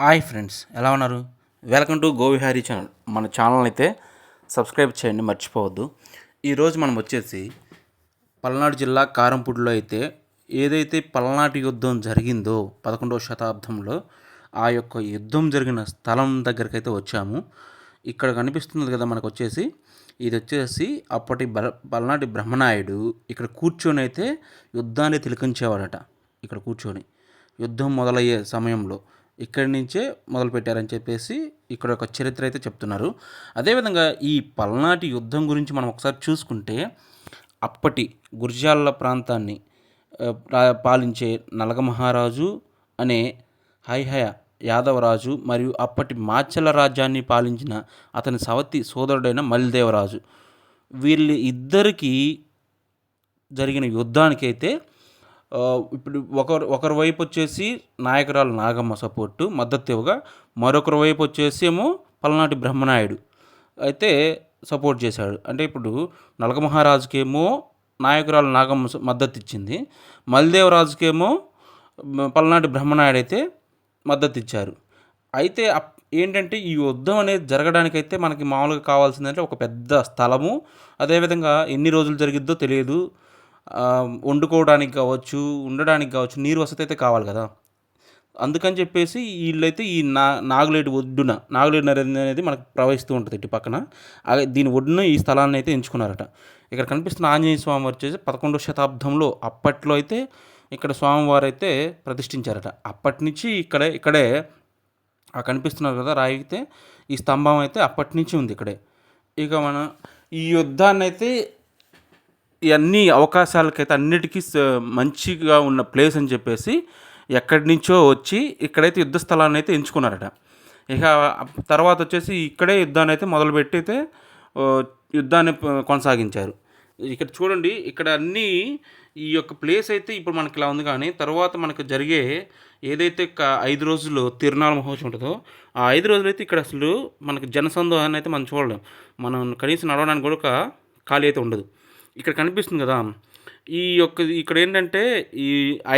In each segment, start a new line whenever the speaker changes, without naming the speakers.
Hi friends ఎలా ఉన్నారు? Welcome to Govihari channel. మన ఛానల్ అయితే సబ్స్క్రైబ్ చేయండి మర్చిపోవద్దు. ఈరోజు మనం వచ్చేసి పల్నాడు జిల్లా కారంపూడిలో అయితే ఏదైతే పల్నాటి యుద్ధం జరిగిందో పదకొండవ శతాబ్దంలో ఆ యొక్క యుద్ధం జరిగిన స్థలం దగ్గరికి అయితే వచ్చాము. ఇక్కడ కనిపిస్తుంది కదా మనకు వచ్చేసి ఇది వచ్చేసి అప్పటి బల పల్నాటి బ్రహ్మనాయుడు ఇక్కడ కూర్చొని అయితే యుద్ధాన్ని తిలకించేవాడట. ఇక్కడ కూర్చొని యుద్ధం మొదలయ్యే సమయంలో ఇక్కడి నుంచే మొదలుపెట్టారని చెప్పేసి ఇక్కడ ఒక చరిత్ర అయితే చెప్తున్నారు. అదేవిధంగా ఈ పల్నాటి యుద్ధం గురించి మనం ఒకసారి చూసుకుంటే అప్పటి గుర్జాల ప్రాంతాన్ని పాలించే నలగ మహారాజు అనే హైహయ యాదవరాజు మరియు అప్పటి మాచల రాజ్యాన్ని పాలించిన అతని సవతి సోదరుడైన మల్దేవరాజు. వీళ్ళ ఇద్దరికీ జరిగిన యుద్ధానికైతే ఇప్పుడు ఒకరు ఒకరి వైపు వచ్చేసి నాయకురాలు నాగమ్మ సపోర్టు మద్దతు ఇవ్వగా మరొకరి వైపు వచ్చేసి ఏమో పల్నాటి బ్రహ్మనాయుడు అయితే సపోర్ట్ చేశాడు. అంటే ఇప్పుడు నలక మహారాజుకేమో నాయకురాలు నాగమ్మ స- మద్దతు ఇచ్చింది. మల్దేవరాజుకేమో పల్నాటి బ్రహ్మనాయుడు అయితే మద్దతు ఇచ్చారు. అయితే అప్- ఏంటంటే ఈ యుద్ధం అనేది జరగడానికైతే మనకి మామూలుగా కావాల్సిందంటే ఒక పెద్ద స్థలము. అదేవిధంగా ఎన్ని రోజులు జరిగిద్దో తెలియదు. వండుకోవడానికి కావచ్చు ఉండడానికి కావచ్చు నీరు వసతి అయితే కావాలి కదా. అందుకని చెప్పేసి వీళ్ళైతే ఈ నా నాగులేటి ఒడ్డున నాగులేటి నది అనేది మనకు ప్రవహిస్తూ ఉంటుంది ఇటు పక్కన. దీని ఒడ్డున ఈ స్థలాన్ని అయితే ఎంచుకున్నారట. ఇక్కడ కనిపిస్తున్న ఆంజనేయ స్వామి వచ్చేసి పదకొండవ శతాబ్దంలో అప్పట్లో అయితే ఇక్కడ స్వామివారు అయితే ప్రతిష్ఠించారట. అప్పటి నుంచి ఇక్కడే ఇక్కడే ఆ కనిపిస్తున్నారు కదా రాయితే ఈ స్తంభం అయితే అప్పటి నుంచి ఉంది ఇక్కడే. ఇక మన ఈ యుద్ధాన్ని అయితే ఇవన్నీ అవకాశాలకైతే అన్నిటికీ మంచిగా ఉన్న ప్లేస్ అని చెప్పేసి ఎక్కడి నుంచో వచ్చి ఇక్కడైతే యుద్ధ స్థలాన్ని అయితే ఎంచుకున్నారట. ఇక తర్వాత వచ్చేసి ఇక్కడే యుద్ధాన్ని అయితే మొదలుపెట్టి అయితే యుద్ధాన్ని కొనసాగించారు. ఇక్కడ చూడండి ఇక్కడ అన్నీ ఈ యొక్క ప్లేస్ అయితే ఇప్పుడు మనకి ఇలా ఉంది కానీ తర్వాత మనకు జరిగే ఏదైతే ఐదు రోజులు తిరునాళ్ళ మహోత్సవం ఉంటుందో ఆ ఐదు రోజులు అయితే ఇక్కడ అసలు మనకు జనసందోహాన్ని అయితే మనం చూడలేం. మనం కనీసం నడవడానికి కూడా ఒక ఖాళీ అయితే ఉండదు. ఇక్కడ కనిపిస్తుంది కదా. ఈ యొక్క ఇక్కడ ఏంటంటే ఈ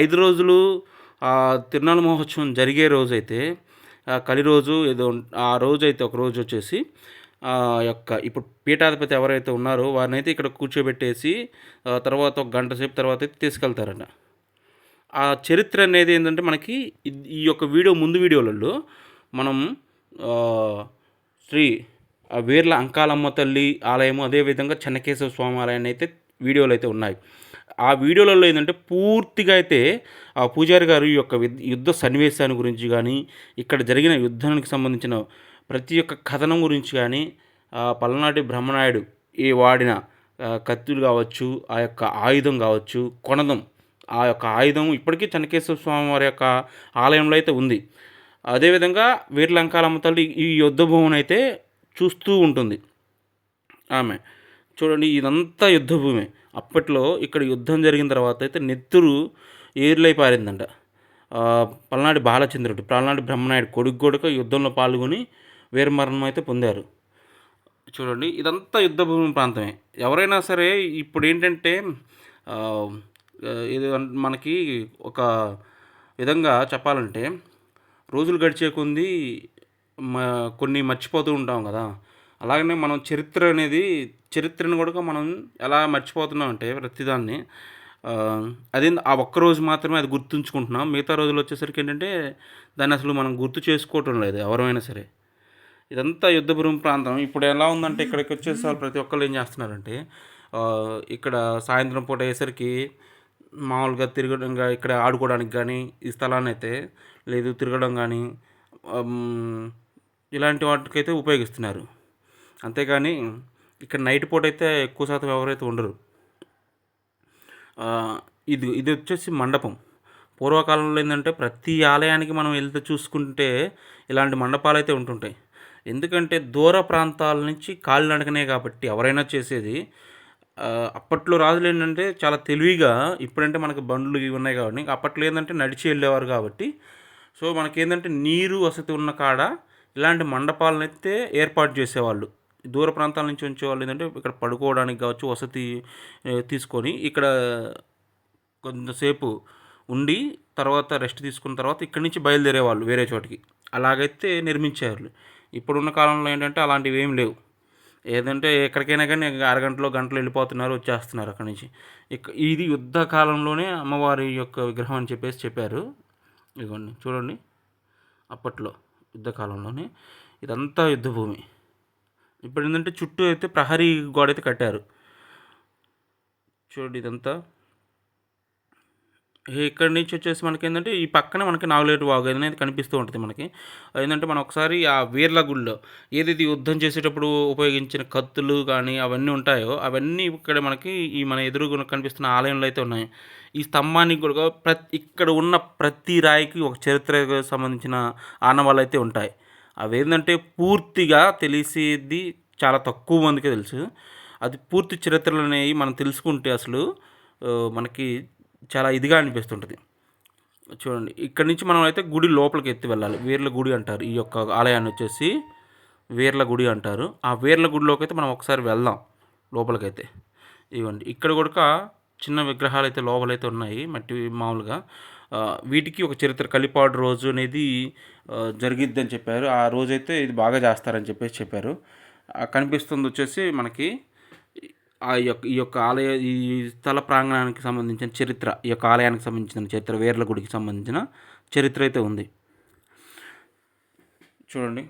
ఐదు రోజులు తిరునాళ్ళ మహోత్సవం జరిగే రోజైతే కలి రోజు ఏదో ఆ రోజు అయితే ఒక రోజు వచ్చేసి యొక్క ఇప్పుడు పీఠాధిపతి ఎవరైతే ఉన్నారో వారిని అయితే ఇక్కడ కూర్చోబెట్టేసి తర్వాత ఒక గంట సేపు తర్వాత అయితే తీసుకెళ్తారట. ఆ చరిత్ర అనేది ఏంటంటే మనకి ఈ యొక్క వీడియో ముందు వీడియోలలో మనం శ్రీ వీర్ల అంకాలమ్మ తల్లి ఆలయము అదేవిధంగా చెన్నకేశవ స్వామి ఆలయాన్ని అయితే వీడియోలు అయితే ఉన్నాయి. ఆ వీడియోలలో ఏంటంటే పూర్తిగా అయితే ఆ పూజారి గారు ఈ యొక్క యుద్ధ సన్నివేశాన్ని గురించి కానీ ఇక్కడ జరిగిన యుద్ధానికి సంబంధించిన ప్రతి ఒక్క కథనం గురించి కానీ పల్నాటి బ్రహ్మనాయుడు ఈ వాడిన కత్తులు కావచ్చు ఆ యొక్క ఆయుధం కావచ్చు కొనదం ఆ యొక్క ఆయుధం ఇప్పటికీ చెన్నకేశ్వర స్వామి వారి యొక్క ఆలయంలో అయితే ఉంది. అదేవిధంగా వీర్లంకాలమ్మ తల్లి ఈ యుద్ధభూమిని అయితే చూస్తూ ఉంటుంది. ఆమె. చూడండి ఇదంతా యుద్ధభూమి. అప్పట్లో ఇక్కడ యుద్ధం జరిగిన తర్వాత అయితే నెత్తురు ఏర్లై పారిందంట. ఆ, పల్నాటి బాలచంద్రుడు పల్నాటి బ్రహ్మనాయుడు కొడుకు కొడుకు యుద్ధంలో పాల్గొని వీరమరణం అయితే పొందారు. చూడండి ఇదంతా యుద్ధభూమి ప్రాంతమే. ఎవరైనా సరే ఇప్పుడు ఏంటంటే ఇది మనకి ఒక విధంగా చెప్పాలంటే రోజులు గడిచే కొంది కొన్ని మర్చిపోతూ ఉంటాం కదా. అలాగనే మనం చరిత్ర అనేది చరిత్రను కూడా మనం ఎలా మర్చిపోతున్నాం అంటే ప్రతిదాన్ని ఆ, అది ఆ ఒక్క రోజు మాత్రమే అది గుర్తుంచుకుంటున్నాం. మిగతా రోజులు వచ్చేసరికి ఏంటంటే దాన్ని అసలు మనం గుర్తు చేసుకోవటం లేదు ఎవరైనా సరే. ఇదంతా యుద్ధపురం ప్రాంతం. ఇప్పుడు ఎలా ఉందంటే ఇక్కడికి వచ్చేసరికి ప్రతి ఒక్కళ్ళు ఏం చేస్తున్నారంటే ఇక్కడ సాయంత్రం పూట అయ్యేసరికి మామూలుగా తిరగడం ఇక్కడ ఆడుకోవడానికి కానీ ఈ స్థలాన్ని అయితే లేదు తిరగడం కానీ ఇలాంటి వాటికైతే ఉపయోగిస్తున్నారు. అంతేకాని ఇక్కడ నైట్ పూట అయితే ఎక్కువ శాతం ఎవరైతే ఉండరు. ఇది ఇది వచ్చేసి మండపం. పూర్వకాలంలో ఏంటంటే ప్రతి ఆలయానికి మనం వెళ్తే చూసుకుంటే ఇలాంటి మండపాలు అయితే ఉంటుంటాయి. ఎందుకంటే దూర ప్రాంతాల నుంచి కాలినడకనే కాబట్టి ఎవరైనా చేసేది అప్పట్లో రాజులు ఏంటంటే చాలా తెలివిగా ఇప్పుడంటే మనకు బండ్లు ఇవి ఉన్నాయి కాబట్టి అప్పట్లో ఏంటంటే నడిచి వెళ్ళేవారు కాబట్టి. సో మనకేంటంటే నీరు వసతి ఉన్న కాడ ఇలాంటి మండపాలను అయితే ఏర్పాటు చేసేవాళ్ళు. దూర ప్రాంతాల నుంచి వచ్చేవాళ్ళు ఏంటంటే ఇక్కడ పడుకోవడానికి కావచ్చు వసతి తీసుకొని ఇక్కడ కొంతసేపు ఉండి తర్వాత రెస్ట్ తీసుకున్న తర్వాత ఇక్కడి నుంచి బయలుదేరేవాళ్ళు వేరే చోటికి. అలాగైతే నిర్మించేవాళ్ళు ఇప్పుడున్న కాలంలో ఏంటంటే అలాంటివి ఏం లేవు. ఏదంటే ఎక్కడికైనా కానీ అరగంటలో గంటలు వెళ్ళిపోతున్నారు వచ్చేస్తున్నారు అక్కడి నుంచి. ఇక ఇది యుద్ధ కాలంలోనే అమ్మవారి యొక్క విగ్రహం అని చెప్పేసి చెప్పారు. ఇదిగోండి చూడండి. అప్పట్లో. యుద్ధకాలంలోనే ఇదంతా యుద్ధభూమి. ఇప్పుడు ఏంటంటే చుట్టూ అయితే ప్రహరీ గోడ అయితే కట్టారు. చూడండి ఇదంతా. ఇక్కడి నుంచి వచ్చేసి మనకి ఏంటంటే ఈ పక్కన మనకి నాగులేటి వాగు అనేది కనిపిస్తూ ఉంటుంది మనకి. ఏంటంటే మనం ఒకసారి ఆ వీర్ల గుళ్ళో ఏదైతే యుద్ధం చేసేటప్పుడు ఉపయోగించిన కత్తులు కానీ అవన్నీ ఉంటాయో అవన్నీ ఇక్కడ మనకి ఈ మన ఎదురుగా కనిపిస్తున్న ఆలయంలో అయితే ఉన్నాయి. ఈ స్తంభానికి కూడా ప్రతి ఇక్కడ ఉన్న ప్రతి రాయికి ఒక చరిత్రకు సంబంధించిన ఆనవాళ్ళు అయితే ఉంటాయి. అవి ఏంటంటే పూర్తిగా తెలిసేది చాలా తక్కువ మందికే తెలుసు. అది పూర్తి చరిత్రలు అనేవి మనం తెలుసుకుంటే అసలు మనకి చాలా ఇదిగా అనిపిస్తుంటుంది. చూడండి ఇక్కడి నుంచి మనం అయితే గుడి లోపలికి ఎత్తి వెళ్ళాలి. వీర్ల గుడి అంటారు. ఈ యొక్క ఆలయాన్ని వచ్చేసి వీర్ల గుడి అంటారు. ఆ వీర్ల గుడిలోకి అయితే మనం ఒకసారి వెళ్దాం లోపలికైతే. ఇవ్వండి ఇక్కడ కూడా చిన్న విగ్రహాలు అయితే లోపలైతే ఉన్నాయి మట్టి మామూలుగా. వీటికి ఒక చరిత్ర కలిపాడు రోజు అనేది జరిగిద్దని జరిగిద్ది అని చెప్పారు. ఆ రోజైతే ఇది బాగా చేస్తారని చెప్పేసి చెప్పారు. కనిపిస్తుంది వచ్చేసి మనకి ఆ యొక్క ఈ యొక్క ఆలయ ఈ స్థల ప్రాంగణానికి సంబంధించిన చరిత్ర ఈ యొక్క ఆలయానికి సంబంధించిన చరిత్ర వేర్ల గుడికి సంబంధించిన చరిత్ర అయితే ఉంది. చూడండి.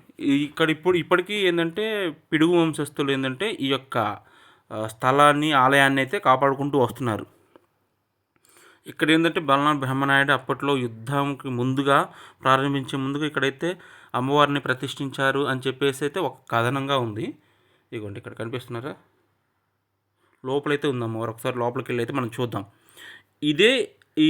ఇక్కడ ఇప్పుడు ఇప్పటికీ ఏంటంటే పిడుగు వంశస్థులు ఏంటంటే ఈ యొక్క స్థలాన్ని ఆలయాన్ని అయితే కాపాడుకుంటూ వస్తున్నారు. ఇక్కడ ఏంటంటే బలనాథ్ బ్రహ్మనాయుడు అప్పట్లో యుద్ధంకి ముందుగా ప్రారంభించే ముందుగా ఇక్కడైతే అమ్మవారిని ప్రతిష్ఠించారు అని చెప్పేసి అయితే ఒక కథనంగా ఉంది. ఇదిగోండి ఇక్కడ కనిపిస్తున్నారా? లోపలైతే ఉంది అమ్మవారు ఒకసారి లోపలికి వెళ్ళి అయితే మనం చూద్దాం. ఇదే ఈ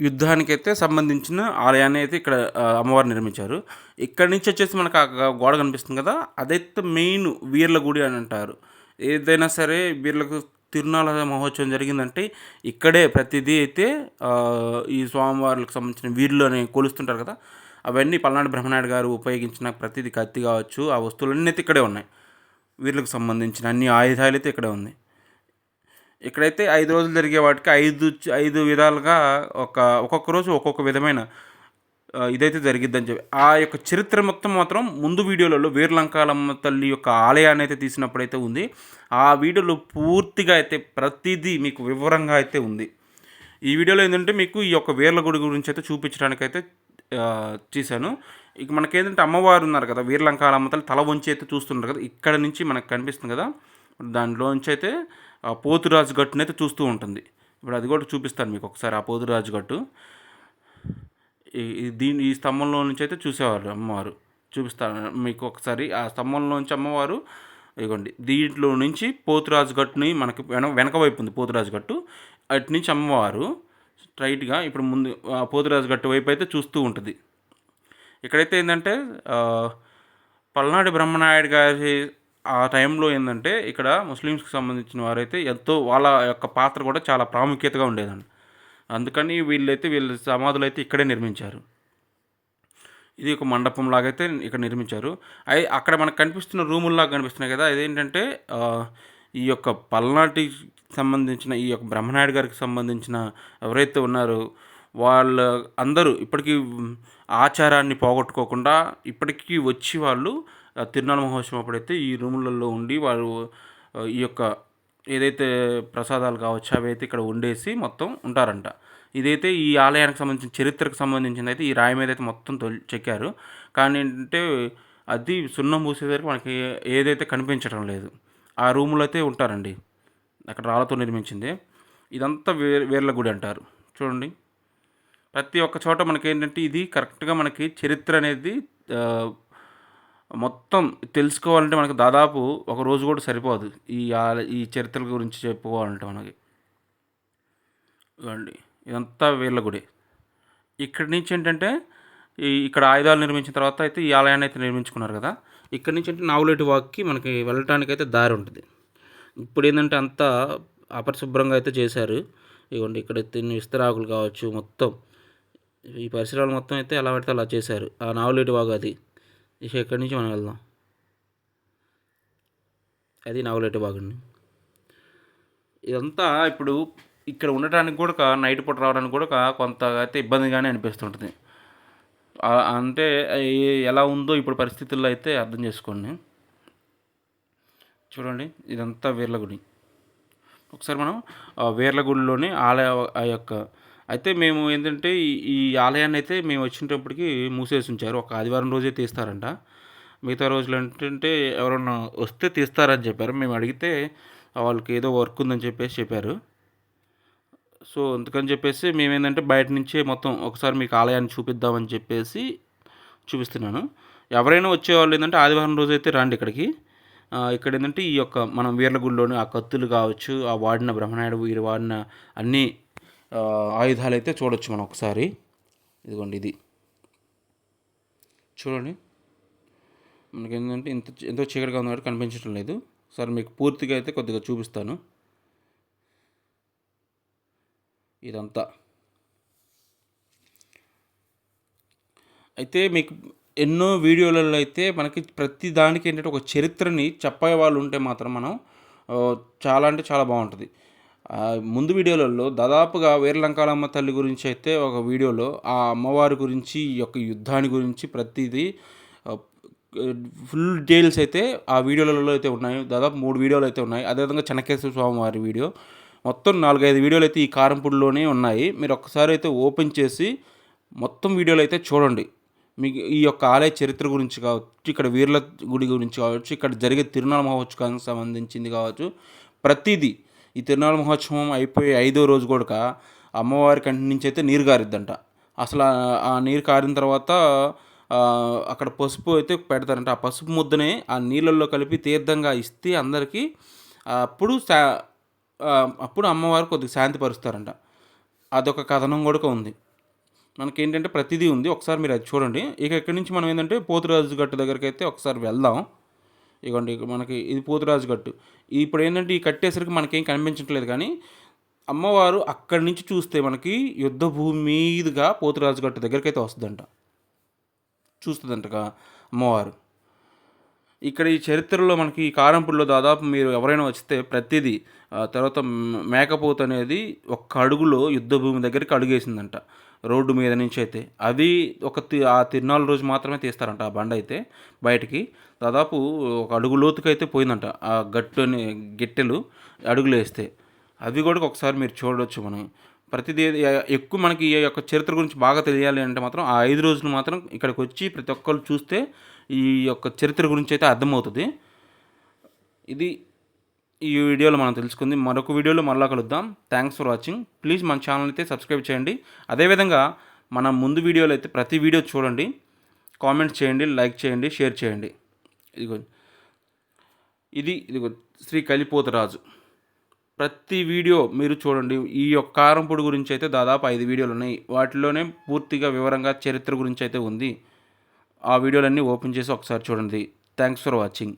యుద్ధానికైతే సంబంధించిన ఆలయాన్ని అయితే ఇక్కడ అమ్మవారు నిర్మించారు. ఇక్కడ నుంచి వచ్చేసి మనకు ఆ గోడ కనిపిస్తుంది కదా అదైతే మెయిన్ వీర్ల గుడి అని అంటారు. ఏదైనా సరే వీర్లకు తిరునాళ మహోత్సవం జరిగిందంటే ఇక్కడే ప్రతిదీ అయితే ఈ స్వామివార్లకు సంబంధించిన వీర్లు అని కొలుస్తుంటారు కదా అవన్నీ పల్నాడు బ్రహ్మనాయుడు గారు ఉపయోగించిన ప్రతిదీ కత్తి కావచ్చు ఆ వస్తువులన్నీ అయితే ఇక్కడే ఉన్నాయి. వీర్లకు సంబంధించిన అన్ని ఆయుధాలు అయితే ఇక్కడే ఉంది ఇక్కడైతే ఐదు రోజులు జరిగే వాటికి ఐదు ఐదు విధాలుగా ఒక ఒక్కొక్క రోజు ఒక్కొక్క విధమైన ఇదైతే జరిగిద్దని చెప్పి. ఆ యొక్క చరిత్ర మొత్తం మాత్రం ముందు వీడియోలలో వీరలంకాలమ్మ తల్లి యొక్క ఆలయాన్ని అయితే తీసినప్పుడైతే ఉంది. ఆ వీడియోలో పూర్తిగా అయితే ప్రతిదీ మీకు వివరంగా అయితే ఉంది. ఈ వీడియోలో ఏంటంటే మీకు ఈ యొక్క వీర్ల గుడి గురించి అయితే చూపించడానికి అయితే చేశాను ఇక మనకేంటంటే అమ్మవారు ఉన్నారు కదా వీరలంకాలమ్మ తల్లి తల వంచి అయితే చూస్తున్నారు కదా ఇక్కడ నుంచి మనకు కనిపిస్తుంది కదా. దాంట్లోంచి అయితే పోతురాజు గట్టునైతే అయితే చూస్తూ ఉంటుంది. ఇప్పుడు అది కూడా చూపిస్తాను మీకు ఒకసారి ఆ పోతురాజు గట్టు. ఈ దీని ఈ స్తంభంలో నుంచి అయితే చూసేవారు అమ్మవారు. చూపిస్తాను మీకు ఒకసారి ఆ స్తంభంలో నుంచి అమ్మవారు ఇదిగోండి దీంట్లో నుంచి పోతురాజు గట్టుని మనకి వెన వెనక వైపు ఉంది పోతురాజు గట్టు. అటు నుంచి అమ్మవారు స్ట్రైట్గా ఇప్పుడు ముందు ఆ పోతురాజు గట్టు వైపు అయితే చూస్తూ ఉంటుంది. ఇక్కడైతే ఏంటంటే పల్నాడు బ్రహ్మనాయుడు గారి ఆ టైంలో ఏంటంటే ఇక్కడ ముస్లిమ్స్కి సంబంధించిన వారైతే ఎంతో వాళ్ళ యొక్క పాత్ర కూడా చాలా ప్రాముఖ్యతగా ఉండేదండి. అందుకని వీళ్ళైతే వీళ్ళ సమాధులు అయితే ఇక్కడే నిర్మించారు. ఇది ఒక మండపం లాగైతే ఇక్కడ నిర్మించారు. అయి అక్కడ మనకు కనిపిస్తున్న రూముల్లాగా కనిపిస్తున్నాయి కదా ఇదేంటంటే ఈ యొక్క పల్నాటి సంబంధించిన ఈ యొక్క బ్రహ్మనాయుడు గారికి సంబంధించిన ఎవరైతే ఉన్నారో వాళ్ళ అందరూ ఇప్పటికీ ఆచారాన్ని పోగొట్టుకోకుండా ఇప్పటికీ వచ్చి వాళ్ళు తిరునాళ మహోత్సవం అప్పుడైతే ఈ రూములలో ఉండి వారు ఈ యొక్క ఏదైతే ప్రసాదాలు కావచ్చు అవి అయితే ఇక్కడ ఉండేసి మొత్తం ఉంటారంట. ఇదైతే ఈ ఆలయానికి సంబంధించిన చరిత్రకు సంబంధించింది అయితే ఈ రాయి మీద అయితే మొత్తం తొలి చెక్కారు. కానీ ఏంటంటే అది సున్నం పూసేసరికి మనకి ఏదైతే కనిపించడం లేదు. ఆ రూములో అయితే ఉంటారండి. అక్కడ రాళ్ళతో నిర్మించింది. ఇదంతా వేర్ వేర్ల గుడి అంటారు. చూడండి. ప్రతి ఒక్క చోట మనకి ఏంటంటే ఇది కరెక్ట్గా మనకి చరిత్ర అనేది మొత్తం తెలుసుకోవాలంటే మనకు దాదాపు ఒక రోజు కూడా సరిపోదు. ఈ ఈ చరిత్రల గురించి చెప్పుకోవాలంటే మనకి. ఇవ్వండి ఇదంతా వీళ్ళ గుడి. ఇక్కడి నుంచి ఏంటంటే ఈ ఇక్కడ ఆయుధాలు నిర్మించిన తర్వాత అయితే ఈ ఆలయాన్ని అయితే నిర్మించుకున్నారు కదా. ఇక్కడి నుంచి అంటే నావులేటి వాక్కి మనకి వెళ్ళటానికి అయితే దారి ఉంటుంది. ఇప్పుడు ఏంటంటే అంతా అపరిశుభ్రంగా అయితే చేశారు. ఇవ్వండి ఇక్కడ తిన్న విస్తరాకులు కావచ్చు మొత్తం. ఈ పరిసరాలు మొత్తం అయితే ఎలా పడితే అలా చేశారు. ఆ నావులేటి వాగు అది. ఇక ఎక్కడి నుంచి మనం వెళ్దాం? అది నావులేటి బాగుండి ఇదంతా ఇప్పుడు ఇక్కడ ఉండటానికి కూడా నైట్ పూట రావడానికి కూడా కొంత అయితే ఇబ్బందిగానే అనిపిస్తుంటుంది. అంటే ఎలా ఉందో ఇప్పుడు పరిస్థితుల్లో అయితే అర్థం చేసుకోండి. చూడండి ఇదంతా వీర్లగుడి. ఒకసారి మనం వీర్లగుడిలోని ఆలయ ఆ యొక్క అయితే మేము ఏంటంటే ఈ- ఆలయాన్ని అయితే మేము వచ్చినప్పటికి మూసేసి ఉంచారు. ఒక ఆదివారం రోజే తీస్తారంట. మిగతా రోజులు ఏంటంటే ఎవరన్నా వస్తే తీస్తారని చెప్పారు. మేము అడిగితే వాళ్ళకి ఏదో వర్క్ ఉందని చెప్పేసి చెప్పారు. సో అందుకని చెప్పేసి మేము ఏంటంటే బయట నుంచే మొత్తం ఒకసారి మీకు ఆలయాన్ని చూపిద్దామని చెప్పేసి చూపిస్తున్నాను. ఎవరైనా వచ్చేవాళ్ళు ఏంటంటే ఆదివారం రోజు అయితే రండి ఇక్కడికి. ఇక్కడ ఏంటంటే ఈ యొక్క మనం వీర్లగుడిలోని ఆ కత్తులు కావచ్చు ఆ వాడిన బ్రహ్మనాయుడు వీరు వాడిన అన్నీ ఆయుధాలు అయితే చూడొచ్చు మనం ఒకసారి. ఇదిగోండి ఇది. చూడండి. మనకి ఏంటంటే ఇంత ఎంతో చీకటిగా ఉన్నట్టు కనిపించడం లేదు. సరే మీకు పూర్తిగా అయితే కొద్దిగా చూపిస్తాను. ఇదంతా. అయితే మీకు ఎన్నో వీడియోలలో అయితే మనకి ప్రతి దానికి ఏంటంటే ఒక చరిత్రని చెప్పే వాళ్ళు ఉంటే మాత్రం మనం చాలా అంటే చాలా బాగుంటుంది. ముందు వీడియోలలో దాదాపుగా వీరలంకాలమ్మ తల్లి గురించి అయితే ఒక వీడియోలో ఆ అమ్మవారి గురించి ఈ యొక్క యుద్ధాన్ని గురించి ప్రతిదీ ఫుల్ డీటెయిల్స్ అయితే ఆ వీడియోలలో అయితే ఉన్నాయి. దాదాపు మూడు వీడియోలు అయితే ఉన్నాయి. అదేవిధంగా చెనకేశ్వర స్వామి వారి వీడియో. మొత్తం నాలుగైదు వీడియోలు అయితే ఈ కారంపూడిలోనే ఉన్నాయి. మీరు ఒక్కసారి అయితే ఓపెన్ చేసి మొత్తం వీడియోలు అయితే చూడండి. మీకు ఈ యొక్క ఆలయ చరిత్ర గురించి కావచ్చు ఇక్కడ వీర్ల గుడి గురించి కావచ్చు ఇక్కడ జరిగే తిరునాళ మహోత్సవానికి సంబంధించింది కావచ్చు ప్రతిదీ ఈ తిరునాళ మహోత్సవం అయిపోయి ఐదో రోజు కూడా అమ్మవారి కంటి నుంచి అయితే నీరు గారిద్దంట అసలు ఆ- నీరు కారిన తర్వాత అక్కడ పసుపు అయితే పెడతారంట. ఆ పసుపు ముద్దనే ఆ నీళ్ళల్లో కలిపి తీర్థంగా ఇస్తే అందరికీ అప్పుడు శా అప్పుడు అమ్మవారు కొద్దిగా శాంతిపరుస్తారంట అదొక కథనం కూడా ఉంది. మనకి ఏంటంటే ప్రతిదీ ఉంది. ఒకసారి మీరు అది చూడండి. ఇక ఇక్కడి నుంచి మనం ఏంటంటే పోతురాజు గట్టు దగ్గరికి అయితే ఒకసారి వెళ్దాం. ఇగోండి మనకి ఇది పోతురాజు గట్టు. ఇప్పుడు ఏంటంటే ఈ కట్టేసరికి మనకేం కనిపించట్లేదు కానీ అమ్మవారు అక్కడి నుంచి చూస్తే మనకి యుద్ధ భూమి మీదుగా పోతురాజు గట్టు దగ్గరికి అయితే వస్తుందంట. చూస్తుందంటగా అమ్మవారు. ఇక్కడ ఈ చరిత్రలో మనకి ఈ కారంపూడిలో దాదాపు మీరు ఎవరైనా వస్తే ప్రతిదీ తర్వాత మేకపోత మేకపోతు అనేది ఒక్క అడుగులో యుద్ధభూమి దగ్గరికి అడుగేసిందంట. రోడ్డు మీద నుంచి అయితే. అది ఒక తి- ఆ తిరునాళ్ళ రోజు మాత్రమే తీస్తారంట ఆ బండ అయితే బయటికి. దాదాపు ఒక అడుగు లోతుకైతే పోయిందంట ఆ గట్టుని గిట్టెలు అడుగులు వేస్తే. అవి కూడా ఒకసారి మీరు చూడవచ్చు మనం. ప్రతిదీ ఎక్కువ మనకి ఈ యొక్క చరిత్ర గురించి బాగా తెలియాలి అంటే మాత్రం ఆ ఐదు రోజులు మాత్రం ఇక్కడికి వచ్చి ప్రతి ఒక్కరు చూస్తే ఈ యొక్క చరిత్ర గురించి అయితే అర్థమవుతుంది. ఇది ఈ వీడియోలో మనం తెలుసుకుంది. మరొక వీడియోలో మరలా కలుద్దాం. థ్యాంక్స్ ఫర్ వాచింగ్ ప్లీజ్ మన ఛానల్ అయితే సబ్స్క్రైబ్ చేయండి. అదేవిధంగా మన ముందు వీడియోలో అయితే ప్రతి వీడియో చూడండి. కామెంట్స్ చేయండి లైక్ చేయండి షేర్ చేయండి. ఇదిగో. ఇది ఇదిగో శ్రీ కలిపోతరాజు ప్రతి వీడియో మీరు చూడండి. ఈ యొక్క కారంపొడి గురించి అయితే దాదాపు ఐదు వీడియోలు ఉన్నాయి. వాటిలోనే పూర్తిగా వివరంగా చరిత్ర గురించి అయితే ఉంది. ఆ వీడియోలన్నీ ఓపెన్ చేసి ఒకసారి చూడండి. Thanks for watching